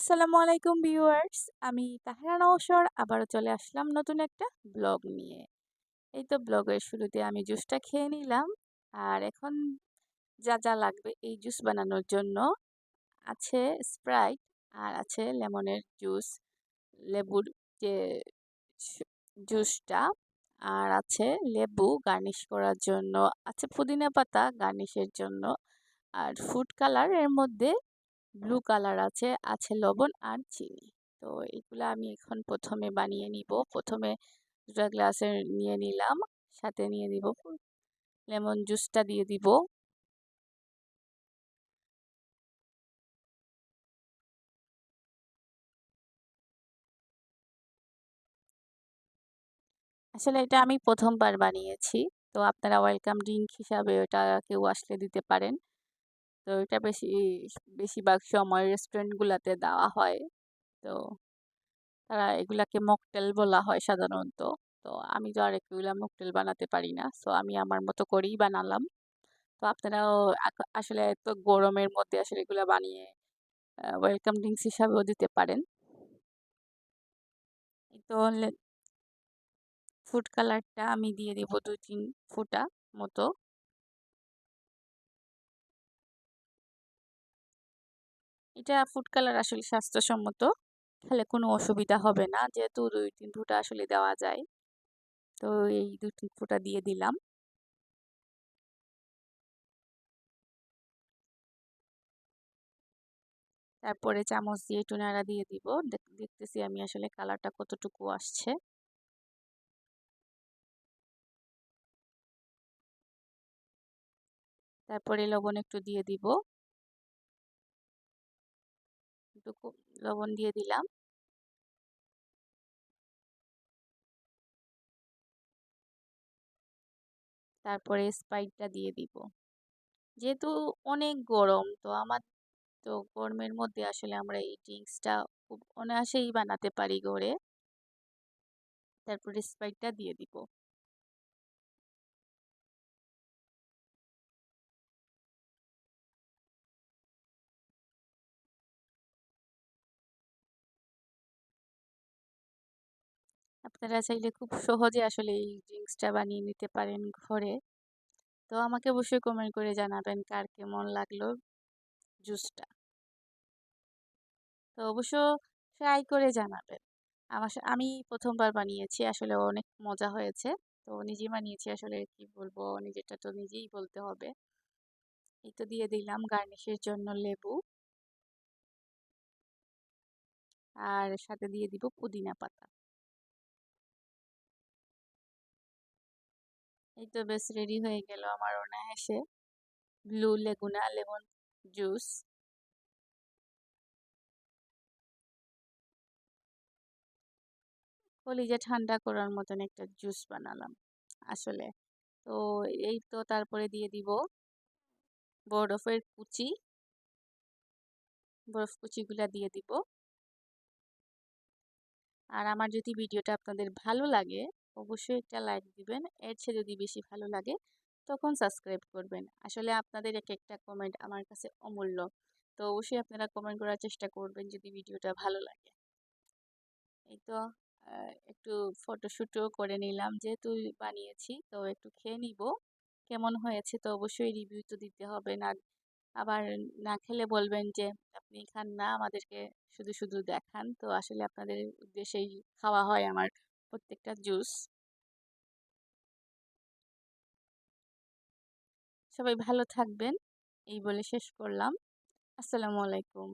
আসসালামু আলাইকুম ভিউয়ার্স। আমি তাহারা নওশর, আবারও চলে আসলাম নতুন একটা ব্লগ নিয়ে। এই তো ব্লগের শুরুতে আমি জুসটা খেয়ে নিলাম। আর এখন যা যা লাগবে এই জুস বানানোর জন্য আছে স্প্রাইট আর আছে লেমনের জুস, লেবুর যে জুসটা আর আছে লেবু গার্নিশ করার জন্য, আছে পুদিনা পাতা গার্নিশের জন্য। আর ফুড কালারের মধ্যে ব্লু কালার আছে আছে লবণ আর চিনি। তো এগুলো আমি এখন প্রথমে বানিয়ে নিব। প্রথমে দুটা গ্লাসে নিয়ে নিলাম, সাথে নিয়ে দিব লেমন জুসটা দিয়ে দিব। আসলে এটা আমি প্রথমবার বানিয়েছি। তো আপনারা ওয়েলকাম ড্রিঙ্ক হিসাবে ওটা কেউ আসলে দিতে পারেন। তো এটা বেশি, বেশিরভাগ সময় রেস্টুরেন্টগুলোতে দেওয়া হয়। তো তারা এগুলাকে মকটেল বলা হয় সাধারণত। তো আমি তো আর এগুলা মকটেল বানাতে পারি না। সো আমি আমার মতো করেই বানালাম। তো আপনারাও আসলে এত গরমের মধ্যে আসলে এগুলো বানিয়ে ওয়েলকাম ড্রিঙ্কস হিসাবেও দিতে পারেন। তো ফুড কালারটা আমি দিয়ে দেবো দুই তিন ফুটা মতো। এটা ফুড কালার আসলে স্বাস্থ্যসম্মত খেলে কোনো অসুবিধা হবে না। যেহেতু দুই তিন ফুটা আসলে দেওয়া যায়, তো এই দুই তিন ফুটা দিয়ে দিলাম। তারপরে চামচ দিয়ে একটু নাড়া দিয়ে দিব। দেখতেছি আমি আসলে কালারটা কতটুকু আসছে। তারপরে লবণ একটু দিয়ে দিব। একটু লবণ দিয়ে দিলাম। তারপরে স্পাইটটা দিয়ে দিব। যেহেতু অনেক গরম, তো আমার তো গরমের মধ্যে আসলে আমরা এই ড্রিঙ্কসটা খুব অনায়াসেই বানাতে পারি ঘরে তারপরে স্পাইটটা দিয়ে দিব। আপনারা চাইলে খুব সহজে আসলে এই ড্রিঙ্কসটা বানিয়ে নিতে পারেন ঘরে। তো আমাকে অবশ্যই কমেন্ট করে জানাবেন কার কেমন লাগল জুসটা তো অবশ্য ট্রাই করে জানাবেন। আমার আমি প্রথমবার বানিয়েছি, আসলে অনেক মজা হয়েছে। তো নিজে বানিয়েছি, আসলে কি বলব, নিজেরটা তো নিজেই বলতে হবে। এই তো দিয়ে দিলাম গার্নিশের জন্য লেবু। আর সাথে দিয়ে দিব পুদিনা পাতা। এই তো বেশ রেডি হয়ে গেল আমার অনায়াসে। ব্লু লেগুনা লেমন জুস কলিজা ঠান্ডা করার মতন একটা জুস বানালাম আসলে। তো এই তো তারপরে দিয়ে দিব বরফের কুচি। বরফ কুচিগুলা দিয়ে দিব। আর আমার যদি ভিডিওটা আপনাদের ভালো লাগে অবশ্যই একটা লাইক দিবেন। এর চেয়ে যদি বেশি ভালো লাগে, তখন সাবস্ক্রাইব করবেন। আসলে আপনাদের এক একটা কমেন্ট আমার কাছে অমূল্য। তো অবশ্যই আপনারা কমেন্ট করার চেষ্টা করবেন যদি ভিডিওটা ভালো লাগে। এই তো একটু ফটোশ্যুটও করে নিলাম যেহেতু বানিয়েছি, তো একটু খেয়ে নিব। কেমন হয়েছে তো অবশ্যই রিভিউ তো দিতে হবে না আবার না খেলে বলবেন যে, আপনি খান না, আমাদেরকে শুধু শুধু দেখান। তো আসলে আপনাদের উদ্দেশ্যেই খাওয়া হয় আমার। প্রত্যেকটা জুস। সবাই ভালো থাকবেন। এই বলে শেষ করলাম। আসসালামু আলাইকুম।